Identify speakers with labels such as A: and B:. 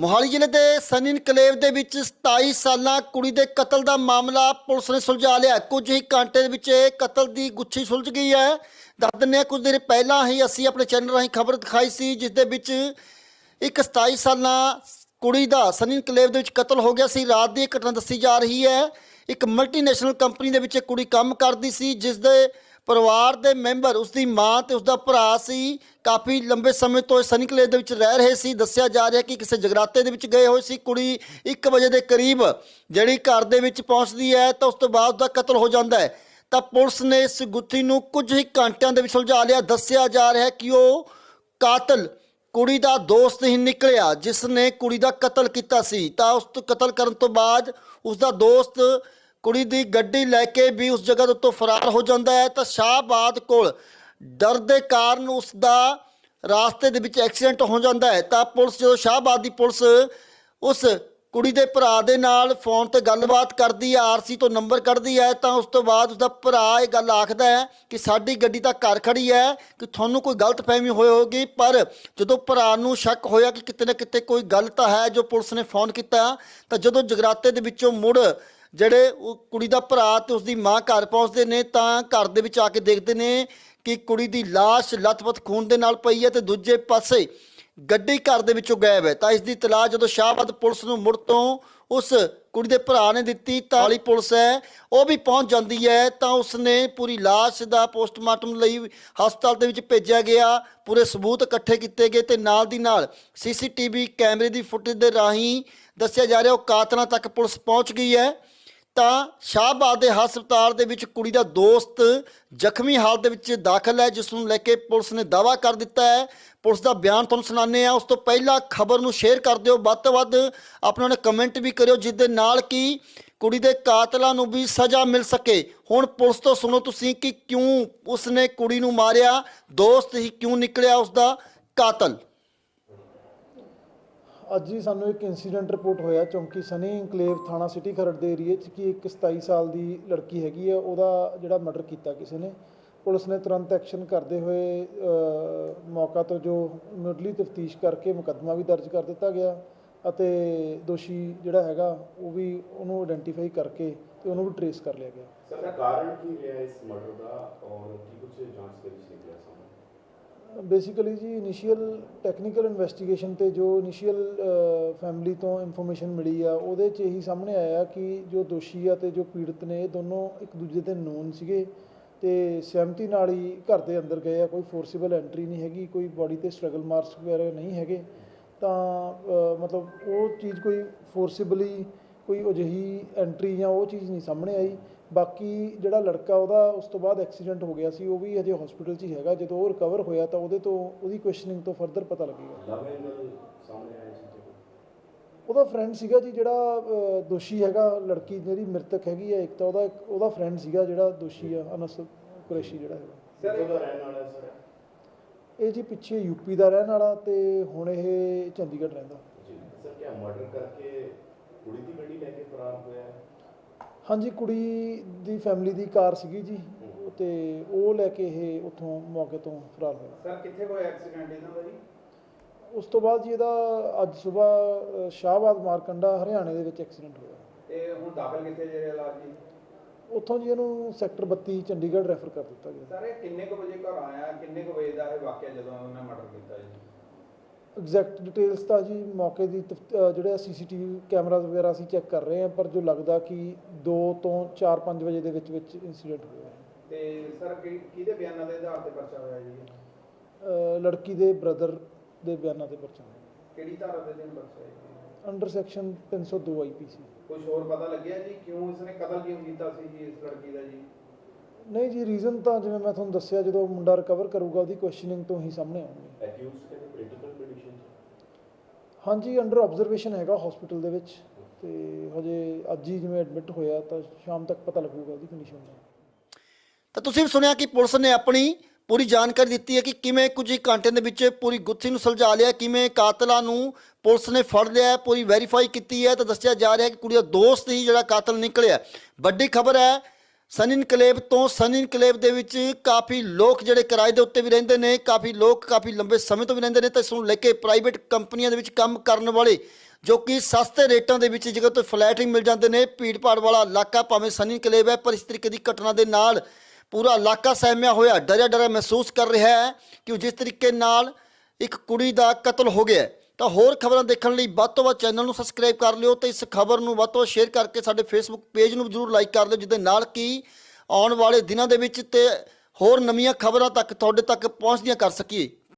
A: ਮੋਹਾਲੀ ਜ਼ਿਲ੍ਹੇ ਦੇ ਸਨੀ ਇਨਕਲੇਵ ਦੇ ਵਿੱਚ 27 ਸਾਲਾਂ ਕੁੜੀ ਦੇ ਕਤਲ ਦਾ ਮਾਮਲਾ ਪੁਲਿਸ ਨੇ ਸੁਲਝਾ ਲਿਆ। ਕੁਝ ਹੀ ਘੰਟੇ ਦੇ ਵਿੱਚ ਇਹ ਕਤਲ ਦੀ ਗੁੱਛੀ ਸੁਲਝ ਗਈ ਹੈ। ਦੱਸ ਦਿੰਦੇ ਹਾਂ, ਕੁਝ ਦਿਨ ਪਹਿਲਾਂ ਹੀ ਅਸੀਂ ਆਪਣੇ ਚੈਨਲ ਰਾਹੀਂ ਖਬਰ ਦਿਖਾਈ ਸੀ, ਜਿਸ ਦੇ ਵਿੱਚ ਇੱਕ 27 ਸਾਲਾਂ ਕੁੜੀ ਦਾ ਸਨੀ ਇਨਕਲੇਵ ਦੇ ਵਿੱਚ ਕਤਲ ਹੋ ਗਿਆ ਸੀ। ਰਾਤ ਦੀ ਘਟਨਾ ਦੱਸੀ ਜਾ ਰਹੀ ਹੈ, ਇੱਕ ਮਲਟੀਨੈਸ਼ਨਲ ਕੰਪਨੀ ਦੇ ਵਿੱਚ ਇਹ ਕੁੜੀ ਕੰਮ ਕਰਦੀ ਸੀ, ਜਿਸ ਦੇ ਪਰਿਵਾਰ ਦੇ ਮੈਂਬਰ, ਉਸਦੀ ਮਾਂ ਤੇ ਉਸਦਾ ਭਰਾ ਸੀ, ਕਾਫੀ ਲੰਬੇ ਸਮੇਂ ਤੋਂ ਸਨੀ ਇਨਕਲੇਵ ਦੇ ਵਿੱਚ ਰਹਿ ਰਹੇ ਸੀ। ਦੱਸਿਆ ਜਾ ਰਿਹਾ ਕਿ ਕਿਸੇ ਜਗਰਾਤੇ ਦੇ ਵਿੱਚ ਗਏ ਹੋਏ ਸੀ। ਕੁੜੀ 1 ਵਜੇ ਦੇ ਕਰੀਬ ਜਿਹੜੀ ਘਰ ਦੇ ਵਿੱਚ ਪਹੁੰਚਦੀ ਹੈ ਤਾਂ ਉਸ ਤੋਂ ਬਾਅਦ ਉਹਦਾ ਕਤਲ ਹੋ ਜਾਂਦਾ ਹੈ। ਤਾਂ ਪੁਲਿਸ ਨੇ ਇਸ ਗੁੱਥੀ ਨੂੰ ਕੁਝ ਹੀ ਘੰਟਿਆਂ ਦੇ ਵਿੱਚ ਸੁਲਝਾ ਲਿਆ। ਦੱਸਿਆ ਜਾ ਰਿਹਾ ਕਿ ਉਹ ਕਾਤਲ, ਕੁੜੀ ਦਾ ਦੋਸਤ ਹੀ ਨਿਕਲਿਆ, ਜਿਸ ਨੇ ਕੁੜੀ ਦਾ ਕਤਲ ਕੀਤਾ ਸੀ। ਤਾਂ ਉਸ ਤੋਂ ਕਤਲ ਕਰਨ ਤੋਂ ਬਾਅਦ ਉਸ ਦਾ ਦੋਸਤ ਕੁੜੀ ਦੀ ਗੱਡੀ ਲੈ ਕੇ ਵੀ ਉਸ ਜਗ੍ਹਾ ਦੇ ਉੱਤੋਂ ਫਰਾਰ ਹੋ ਜਾਂਦਾ ਹੈ, ਤਾਂ ਸ਼ਾਹਬਾਦ ਕੋਲ ਡਰ ਦੇ ਕਾਰਨ ਉਸ ਦਾ ਰਾਸਤੇ ਦੇ ਵਿੱਚ ਐਕਸੀਡੈਂਟ ਹੋ ਜਾਂਦਾ ਹੈ। ਤਾਂ ਪੁਲਿਸ, ਜਦੋਂ ਸ਼ਾਹਬਾਦ ਦੀ ਪੁਲਿਸ ਉਸ ਕੁੜੀ ਦੇ ਭਰਾ ਦੇ ਨਾਲ ਫੋਨ ਤੇ ਗੱਲਬਾਤ ਕਰਦੀ ਹੈ, ਆਰਸੀ ਤੋਂ ਨੰਬਰ ਕੱਢਦੀ ਹੈ, ਤਾਂ ਉਸ ਤੋਂ ਬਾਅਦ ਉਸਦਾ ਭਰਾ ਇਹ ਗੱਲ ਆਖਦਾ ਹੈ ਕਿ ਸਾਡੀ ਗੱਡੀ ਤਾਂ ਘਰ ਖੜੀ ਹੈ, ਕਿ ਤੁਹਾਨੂੰ ਕੋਈ ਗਲਤਫਹਿਮੀ ਹੋਈ ਹੋਗੀ ਪਰ ਜਦੋਂ ਭਰਾ ਨੂੰ ਸ਼ੱਕ ਹੋਇਆ ਕਿ ਕਿਤੇ ਨਾ ਕਿਤੇ ਕੋਈ ਗਲਤ ਹੈ ਜੋ ਪੁਲਿਸ ਨੇ ਫੋਨ ਕੀਤਾ, ਤਾਂ ਜਦੋਂ ਜਗਰਾਤੇ ਦੇ ਵਿੱਚੋਂ ਮੁੜ ਜਿਹੜੇ ਉਹ ਕੁੜੀ ਦਾ ਭਰਾ ਤੇ ਉਸ ਦੀ ਮਾਂ ਘਰ ਪਹੁੰਚਦੇ ਨੇ, ਤਾਂ ਘਰ ਦੇ ਵਿੱਚ ਆ ਕੇ ਦੇਖਦੇ ਨੇ ਕਿ ਕੁੜੀ ਦੀ ਲਾਸ਼ ਲੱਥਪੱਥ ਖੂਨ ਦੇ ਨਾਲ ਪਈ ਹੈ ਤੇ ਦੂਜੇ ਪਾਸੇ ਗੱਡੀ ਘਰ ਦੇ ਵਿੱਚੋਂ ਗਾਇਬ ਹੈ। ਤਾਂ ਇਸ ਦੀ ਤਲਾਸ਼ ਜਦੋਂ ਸ਼ਾਹਬਾਦ ਪੁਲਿਸ ਨੂੰ ਮੁੜ ਤੋਂ ਉਸ ਕੁੜੀ ਦੇ ਭਰਾ ਨੇ ਦਿੱਤੀ ਤਾਂ ਵਾਲੀ ਪੁਲਿਸ ਹੈ, ਉਹ ਵੀ ਪਹੁੰਚ ਜਾਂਦੀ ਹੈ, ਤਾਂ ਉਸ ਨੇ ਪੂਰੀ ਲਾਸ਼ ਦਾ ਪੋਸਟਮਾਰਟਮ ਲਈ ਹਸਪਤਾਲ ਦੇ ਵਿੱਚ ਭੇਜਿਆ ਗਿਆ। ਪੂਰੇ ਸਬੂਤ ਇਕੱਠੇ ਕੀਤੇ ਗਏ ਤੇ ਨਾਲ ਦੀ ਨਾਲ ਸੀਸੀਟੀਵੀ ਕੈਮਰੇ ਦੀ ਫੁਟੇਜ ਦੇ ਰਾਹੀਂ ਦੱਸਿਆ ਜਾ ਰਿਹਾ, ਉਹ ਕਾਤਲਾਂ ਤੱਕ ਪੁਲਿਸ ਪਹੁੰਚ ਗਈ ਹੈ। ਤਾਂ ਸ਼ਾਹਬਾਦ ਦੇ ਹਸਪਤਾਲ ਦੇ ਵਿੱਚ ਕੁੜੀ ਦਾ ਦੋਸਤ ਜ਼ਖਮੀ ਹਾਲਤ ਦੇ ਵਿੱਚ ਦਾਖਲ ਹੈ, ਜਿਸ ਨੂੰ ਲੈ ਕੇ ਪੁਲਿਸ ਨੇ ਦਾਵਾ ਕਰ ਦਿੱਤਾ ਹੈ। ਪੁਲਿਸ ਦਾ ਬਿਆਨ ਤੁਹਾਨੂੰ ਸੁਣਾਉਂਦੇ ਆ ਉਸ ਤੋਂ ਪਹਿਲਾਂ ਖਬਰ ਨੂੰ ਸ਼ੇਅਰ ਕਰ ਦਿਓ। ਵੱਧ ਤੋਂ ਵੱਧ ਆਪਣਾ ਨੇ ਕਮੈਂਟ ਵੀ ਕਰਿਓ ਜਿਸ ਦੇ ਨਾਲ ਕਿ ਕੁੜੀ ਦੇ ਕਾਤਲਾਂ ਨੂੰ ਵੀ ਸਜ਼ਾ ਮਿਲ ਸਕੇ। ਹੁਣ ਪੁਲਿਸ ਤੋਂ ਸੁਣੋ ਤੁਸੀਂ ਕਿ ਕਿਉਂ ਉਸਨੇ ਕੁੜੀ ਨੂੰ ਮਾਰਿਆ, ਦੋਸਤ ਹੀ ਕਿਉਂ ਨਿਕਲਿਆ ਉਸ ਦਾ ਕਾਤਲ?
B: ਅੱਜ ਹੀ ਸਾਨੂੰ ਇੱਕ ਇਨਸੀਡੈਂਟ ਰਿਪੋਰਟ ਹੋਇਆ ਚੌਂਕੀ ਸਨੀ ਇਨਕਲੇਵ ਥਾਣਾ ਸਿਟੀ ਖਰੜ ਦੇ ਏਰੀਏ 'ਚ ਕਿ ਇੱਕ 27 ਸਾਲ ਦੀ ਲੜਕੀ ਹੈਗੀ ਆ, ਉਹਦਾ ਜਿਹੜਾ ਮਰਡਰ ਕੀਤਾ ਕਿਸੇ ਨੇ। ਪੁਲਿਸ ਨੇ ਤੁਰੰਤ ਐਕਸ਼ਨ ਕਰਦੇ ਹੋਏ ਮੌਕਾ ਤੋਂ ਜੋ ਮੁੱਢਲੀ ਤਫਤੀਸ਼ ਕਰਕੇ ਮੁਕੱਦਮਾ ਵੀ ਦਰਜ ਕਰ ਦਿੱਤਾ ਗਿਆ ਅਤੇ ਦੋਸ਼ੀ ਜਿਹੜਾ ਹੈਗਾ, ਉਹ ਵੀ ਉਹਨੂੰ ਆਇਡੈਂਟੀਫਾਈ ਕਰਕੇ ਤੇ ਉਹਨੂੰ ਵੀ ਟਰੇਸ ਕਰ ਲਿਆ ਗਿਆ।
C: ਸਰ ਕਾਰਨ ਕੀ ਰਿਹਾ ਇਸ ਮਰਡਰ ਦਾ ਔਰ ਕੀ ਕੁਝ ਜਾਂਚ ਦੇ ਵਿੱਚ ਨਿਕਲਿਆ ਸਾਹਮਣੇ?
B: ਬੇਸਿਕਲੀ ਜੀ ਇਨੀਸ਼ੀਅਲ ਟੈਕਨੀਕਲ ਇਨਵੈਸਟੀਗੇਸ਼ਨ ਤੇ ਜੋ ਇਨੀਸ਼ੀਅਲ ਫੈਮਿਲੀ ਤੋਂ ਇਨਫੋਰਮੇਸ਼ਨ ਮਿਲੀ ਆ, ਉਹਦੇ 'ਚ ਇਹੀ ਸਾਹਮਣੇ ਆਇਆ ਕਿ ਜੋ ਦੋਸ਼ੀ ਆ ਤੇ ਜੋ ਪੀੜਤ ਨੇ, ਇਹ ਦੋਨੋਂ ਇੱਕ ਦੂਜੇ ਦੇ ਨੋਨ ਸੀਗੇ ਤੇ ਸਹਿਮਤੀ ਨਾਲ ਹੀ ਘਰ ਦੇ ਅੰਦਰ ਗਏ ਆ, ਕੋਈ ਫੋਰਸੀਬਲ ਐਂਟਰੀ ਨਹੀਂ ਹੈਗੀ, ਕੋਈ ਬਾਡੀ ਤੇ ਸਟਰਗਲ ਮਾਰਕਸ ਵਗੈਰਾ ਨਹੀਂ ਹੈਗੇ, ਤਾਂ ਮਤਲਬ ਉਹ ਚੀਜ਼ ਕੋਈ ਫੋਰਸੀਬਲੀ ਕੋਈ ਅਜਿਹੀ ਐਂਟਰੀ ਜਾਂ ਉਹ ਚੀਜ਼ ਨਹੀਂ ਸਾਹਮਣੇ ਆਈ। ਬਾਕੀ ਜਿਹੜਾ ਲੜਕਾ ਉਹਦਾ ਉਸ ਤੋਂ ਬਾਅਦ ਐਕਸੀਡੈਂਟ ਹੋ ਗਿਆ ਸੀ ਉਹ ਵੀ ਹਜੇ ਹਸਪੀਟਲ 'ਚ ਹੀ ਹੈਗਾ। ਜਦੋਂ ਉਹ ਰਿਕਵਰ ਹੋਇਆ ਤਾਂ ਉਹਦੇ ਤੋਂ ਉਹਦੀ ਕੁਐਸਚਨਿੰਗ ਤੋਂ ਫਰਦਰ ਪਤਾ ਲੱਗੇਗਾ। ਉਹਦਾ ਫਰੈਂਡ ਸੀਗਾ ਜੀ ਜਿਹੜਾ ਦੋਸ਼ੀ ਹੈਗਾ ਲੜਕੀ ਜਿਹੜੀ ਮ੍ਰਿਤਕ ਹੈਗੀ ਹੈ ਇੱਕ ਤਾਂ ਉਹਦਾ ਉਹਦਾ ਫਰੈਂਡ ਸੀਗਾ ਜਿਹੜਾ ਦੋਸ਼ੀ ਆ ਅਨਸ ਕੁਰੈਸ਼ੀ ਜਿਹੜਾ ਹੈਗਾ।
C: ਰਹਿਣ ਵਾਲਾ ਸਰ?
B: ਇਹ ਜੀ ਪਿੱਛੇ ਯੂਪੀ ਦਾ ਰਹਿਣ ਵਾਲਾ ਤੇ ਹੁਣ ਇਹ ਚੰਡੀਗੜ੍ਹ ਰਹਿੰਦਾ।
C: ਜੀ। ਸਰ ਕੀ ਮਰਡਰ ਕਰਕੇ ਕੁੜੀ ਦੀ ਗੱਡੀ ਲੈ ਕੇ ਫਰਾਰ ਹੋਇਆ? ਹੈ
B: ਹਾਂਜੀ ਕੁੜੀ ਦੀ ਫੈਮਿਲੀ ਦੀ ਕਾਰ ਸੀਗੀ ਜੀ ਤੇ ਉਹ ਲੈ ਕੇ ਇਹ ਉੱਥੋਂ ਮੌਕੇ ਤੋਂ ਫਰਾਰ ਹੋਇਆ।
D: ਸਰ ਕਿੱਥੇ ਹੋਇਆ ਐਕਸੀਡੈਂਟ ਇਹਨਾਂ ਦਾ ਜੀ?
B: ਉਸ ਤੋਂ ਬਾਅਦ ਜੀ ਇਹਦਾ ਅੱਜ ਸਵੇਰ ਸ਼ਾਹਬਾਦ ਮਾਰਕੰਡਾ ਹਰਿਆਣੇ ਦੇ ਵਿੱਚ ਐਕਸੀਡੈਂਟ ਹੋਇਆ।
D: ਤੇ ਹੁਣ ਦਾਖਲ ਕਿੱਥੇ ਜੇ ਇਲਾਜ ਜੀ?
B: ਉੱਥੋਂ ਜੀ ਇਹਨੂੰ ਸੈਕਟਰ 32 ਚੰਡੀਗੜ੍ਹ ਰੈਫਰ ਕਰ ਦਿੱਤਾ ਗਿਆ।
D: ਸਰ ਇਹ ਕਿੰਨੇ ਕੁ ਵਜੇ ਘਰ ਆਇਆ? ਕਿੰਨੇ ਕੁ ਵਜੇ ਦਾ ਇਹ ਵਾਕਿਆ ਜਦੋਂ ਉਹਨੇ ਮਰਡਰ ਕੀਤਾ ਜੀ?
B: ਐਗਜ਼ੈਕਟ ਡਿਟੇਲਸ ਤਾਂ ਜੀ ਮੌਕੇ ਦੀ ਤਫ- ਅਹ ਜਿਹੜਾ ਸੀਸੀਟੀਵੀ ਕੈਮਰਾਜ਼ ਵਗੈਰਾ ਅਸੀਂ ਚੈੱਕ ਕਰ ਰਹੇ ਹਾਂ ਪਰ ਜੋ ਲੱਗਦਾ ਕਿ 2 ਤੋਂ 4-5 ਵਜੇ ਦੇ ਵਿੱਚ ਵਿੱਚ ਇਨਸੀਡੈਂਟ ਹੋਇਆ ਹੈ।
D: ਤੇ ਸਰ ਕਿ- ਕਿਹਦੇ ਬਿਆਨਾਂ ਦੇ ਆਧਾਰ ਤੇ ਪਰਚਾ ਹੋਇਆ ਜੀ?
B: ਅਹ ਲੜਕੀ ਦੇ ਬ੍ਰਦਰ ਦੇ ਬਿਆਨਾਂ ਤੇ ਪਰਚਾ
D: ਕਿਹੜੀ ਧਾਰਾ ਦੇ ਦਿਨ ਪਰਚਾ ਹੈ ਜੀ?
B: ਅੰਡਰ ਸੈਕਸ਼ਨ 302 ਆਈਪੀਸੀ
D: ਕੁਝ ਹੋਰ ਪਤਾ ਲੱਗਿਆ ਜੀ? ਕਿਉਂ ਇਸਨੇ ਕਤਲ ਕਿਉਂ ਕੀਤਾ ਸੀ ਜੀ ਇਸ ਲੜਕੀ ਦਾ ਜੀ?
B: ਨਹੀਂ ਜੀ ਰੀਜ਼ਨ ਤਾਂ ਜਿਵੇਂ ਮੈਂ ਤੁਹਾਨੂੰ ਦੱਸਿਆ ਜਦੋਂ ਮੁੰਡਾ ਰਿਕਵਰ ਕਰੂਗਾ ਉਹਦੀ ਕੁਐਸਚਨਿੰਗ ਤੋਂ ਹੀ ਸਾਹਮਣੇ ਆਉਣਗੇ।
C: ਐਕਿਊਜ਼ਡ ਕਹਿੰਦੇ ਕੰਡੀਸ਼ਨ
B: ਹਾਂਜੀ ਅੰਡਰ ਆਬਜ਼ਰਵੇਸ਼ਨ ਹੈਗਾ ਹਸਪੀਟਲ ਦੇ ਵਿੱਚ ਤੇ ਹਜੇ ਅੱਜ ਹੀ ਜਿਵੇਂ ਐਡਮਿਟ ਹੋਇਆ ਤਾਂ ਸ਼ਾਮ ਤੱਕ ਪਤਾ ਲੱਗੂਗਾ ਉਹਦੀ ਕੰਡੀਸ਼ਨ ਦਾ।
A: ਤਾਂ ਤੁਸੀਂ ਵੀ ਸੁਣਿਆ ਕਿ ਪੁਲਿਸ ਨੇ ਆਪਣੀ ਪੂਰੀ ਜਾਣਕਾਰੀ ਦਿੱਤੀ ਹੈ ਕਿ ਕਿਵੇਂ ਕੁਝ ਘੰਟੇ ਦੇ ਵਿੱਚ ਪੂਰੀ ਗੁੱਥੀ ਨੂੰ ਸੁਲਝਾ ਲਿਆ, ਕਿਵੇਂ ਕਾਤਲਾਂ ਨੂੰ ਪੁਲਿਸ ਨੇ ਫੜ ਲਿਆ, ਪੂਰੀ ਵੈਰੀਫਾਈ ਕੀਤੀ ਹੈ ਤਾਂ ਦੱਸਿਆ ਜਾ ਰਿਹਾ ਹੈ ਕਿ ਕੁੜੀ ਦਾ ਦੋਸਤ ਹੀ ਜਿਹੜਾ ਕਾਤਲ ਨਿਕਲਿਆ। ਵੱਡੀ ਖਬਰ ਹੈ ਸਨੀ ਇਨਕਲੇਬ ਤੋਂ ਸਨੀ ਇਨਕਲੇਬ ਦੇ ਵਿੱਚ ਕਾਫੀ ਲੋਕ ਜਿਹੜੇ ਕਿਰਾਏ ਦੇ ਉੱਤੇ ਵੀ ਰਹਿੰਦੇ ਨੇ, ਕਾਫੀ ਲੋਕ ਕਾਫੀ ਲੰਬੇ ਸਮੇਂ ਤੋਂ ਵੀ ਰਹਿੰਦੇ ਨੇ ਤੇ ਇਸ ਨੂੰ ਲੈ ਕੇ ਪ੍ਰਾਈਵੇਟ ਕੰਪਨੀਆਂ ਦੇ ਵਿੱਚ ਕੰਮ ਕਰਨ ਵਾਲੇ ਜੋ ਕਿ ਸਸਤੇ ਰੇਟਾਂ ਦੇ ਵਿੱਚ ਜਗ੍ਹਾ ਤੋਂ ਫਲੈਟ ਹੀ ਮਿਲ ਜਾਂਦੇ ਨੇ ਭੀੜ ਭਾੜ ਵਾਲਾ ਇਲਾਕਾ ਭਾਵੇਂ ਸਨੀ ਇਨਕਲੇਵ ਹੈ, ਪਰ ਇਸ ਤਰੀਕੇ ਦੀ ਘਟਨਾ ਦੇ ਨਾਲ ਪੂਰਾ ਇਲਾਕਾ ਸਹਿਮਿਆ ਹੋਇਆ ਡਰਿਆ ਡਰਿਆ ਮਹਿਸੂਸ ਕਰ ਰਿਹਾ ਹੈ ਕਿ ਜਿਸ ਤਰੀਕੇ ਨਾਲ ਇੱਕ ਕੁੜੀ ਦਾ ਕਤਲ ਹੋ ਗਿਆ ਤਾਂ ਹੋਰ ਖਬਰਾਂ ਦੇਖਣ ਲਈ ਵੱਧ ਤੋਂ ਵੱਧ ਚੈਨਲ ਨੂੰ ਸਬਸਕ੍ਰਾਈਬ ਕਰ ਲਿਓ ਤੇ ਇਸ ਖਬਰ ਨੂੰ ਵੱਧ ਤੋਂ ਵੱਧ ਸ਼ੇਅਰ ਕਰਕੇ ਸਾਡੇ ਫੇਸਬੁੱਕ ਪੇਜ ਨੂੰ ਜ਼ਰੂਰ ਲਾਈਕ ਕਰ ਲਿਓ, ਜਿਹਦੇ ਨਾਲ ਕਿ ਆਉਣ ਵਾਲੇ ਦਿਨਾਂ ਦੇ ਵਿੱਚ ਤੇ ਹੋਰ ਨਵੀਆਂ ਖਬਰਾਂ ਤੱਕ ਤੁਹਾਡੇ ਤੱਕ ਪਹੁੰਚਦੀਆਂ ਕਰ ਸਕੀਏ।